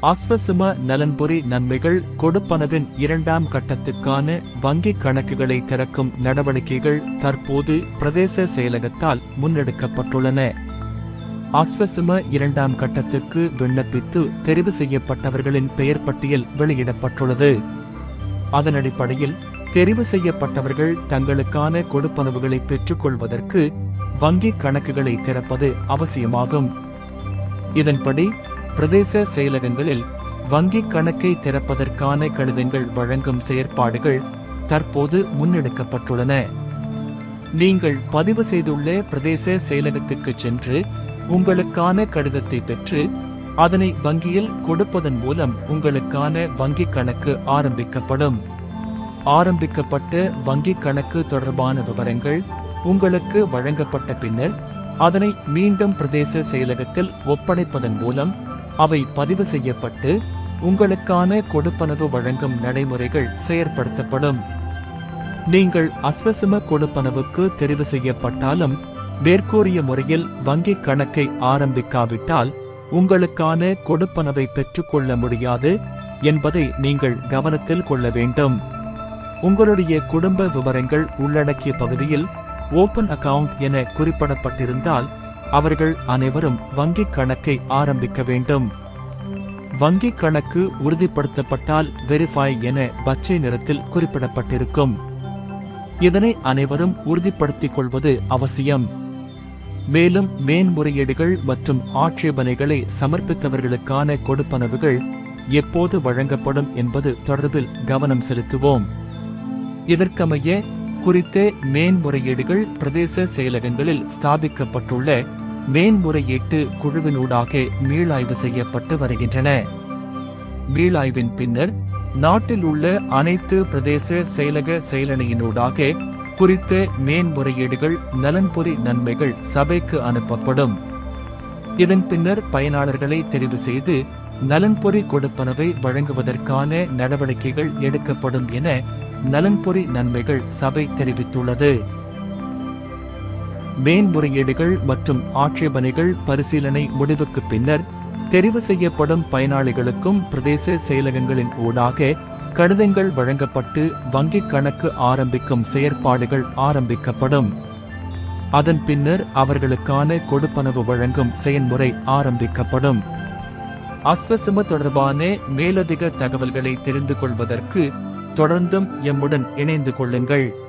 அஸ்வசும நலன்புரி நன்மைகள் கொடுப்பனவின் இரண்டாம் கட்டத்துக்கான வங்கிக் கணக்குகளை திறக்கும் நடவடிக்கைகள் தற்போது பிரதேச செயலகத்தால் முன்னெடுக்கப்பட்டுள்ளன. அஸ்வசும இரண்டாம் கட்டத்துக்கு விண்ணப்பித்து தெரிவு செய்யப்பட்டவர்களின் பெயர் பட்டியல் வெளியிடப்பட்டுள்ளது. அதன் அடிப்படையில் தெரிவு செய்யப்பட்டவர்கள் தங்களுக்கான கொடுப்பனவுகளை பெற்றுக்கொள்வதற்கு வங்கிக் கணக்குகளை திறப்பது அவசியமாகும். இதன்படி பிரதேச செயலகங்களில் வங்கிக் கணக்கை திறப்பதற்கான கடிதங்கள் வழங்கும் செயற்பாடுகள் தற்போது முன்னெடுக்கப்பட்டுள்ளன. நீங்கள் பதிவு செய்துள்ள பிரதேச செயலகத்துக்கு சென்று உங்களுக்கான கடிதத்தை பெற்று அதனை வங்கியில் கொடுப்பதன் மூலம் உங்களுக்கான வங்கிக் கணக்கு ஆரம்பிக்கப்படும். ஆரம்பிக்கப்பட்ட வங்கிக் கணக்கு தொடர்பான விவரங்கள் உங்களுக்கு வழங்கப்பட்ட பின்னர் அதனை மீண்டும் பிரதேச செயலகத்தில் ஒப்படைப்பதன் மூலம் அவை பதிவு செய்யப்பட்டு உங்களுக்கான கொடுப்பனவு வழங்கும் நடைமுறைகள் செயற்படுத்தப்படும். நீங்கள் அஸ்வசம கொடுப்பனவுக்கு தெரிவு செய்யப்பட்டாலும் மேற்கூறிய முறையில் வங்கிக் கணக்கை ஆரம்பிக்காவிட்டால் உங்களுக்கான கொடுப்பனவை பெற்றுக்கொள்ள முடியாது என்பதை நீங்கள் கவனத்தில் கொள்ள வேண்டும். உங்களுடைய குடும்ப விவரங்கள் உள்ளடக்கிய பகுதியில் ஓபன் அக்கவுண்ட் என குறிப்பிடப்பட்டிருந்தால் அவர்கள் அனைவரும் வங்கிக் கணக்கை ஆரம்பிக்க வேண்டும். வங்கிக் கணக்கு உறுதிப்படுத்தப்பட்டால் வெரிஃபை என பச்சை நிறத்தில் குறிப்பிடப்பட்டிருக்கும். இதனை அனைவரும் உறுதிப்படுத்திக் கொள்வது அவசியம். மேலும் மேன்முறையீடுகள் மற்றும் ஆட்சேபனைகளை சமர்ப்பித்தவர்களுக்கான கொடுப்பனவுகள் எப்போது வழங்கப்படும் என்பது தொடர்பில் கவனம் செலுத்துவோம். இதற்கமைய குறித்த மேன்முறையீடுகள் பிரதேச செயலகங்களில் ஸ்தாபிக்கப்பட்டுள்ள மேன்முறையீட்டு குழுவினூடாக மீளாய்வு செய்யப்பட்டு வருகின்றன. மீளாய்வின் பின்னர் நாட்டில் உள்ள அனைத்து பிரதேச செயலக செயலணியினூடாக குறித்த மேன்முறையீடுகள் நலன்புரி நன்மைகள் சபைக்கு அனுப்பப்படும். இதன் பின்னர் பயனாளர்களை தெரிவு செய்து நலன்பொறி கொடுப்பனவை வழங்குவதற்கான நடவடிக்கைகள் எடுக்கப்படும் என நலன்பொறி நன்மைகள் சபை தெரிவித்துள்ளது. மேன்முறையீடுகள் மற்றும் ஆட்சேபனைகள் பரிசீலனை முடிவுக்கு பின்னர் தெரிவு செய்யப்படும் பயனாளிகளுக்கும் பிரதேச செயலகங்களின் ஊடாக கடிதங்கள் வழங்கப்பட்டு வங்கிக் கணக்கு ஆரம்பிக்கும் செயற்பாடுகள் ஆரம்பிக்கப்படும். அதன் பின்னர் அவர்களுக்கான கொடுப்பனவு வழங்கும் செயல்முறை ஆரம்பிக்கப்படும். அஸ்வசம தொடர்பான மேலதிக தகவல்களை தெரிந்து கொள்வதற்கு தொடர்ந்தும் எம்முடன் இணைந்து கொள்ளுங்கள்.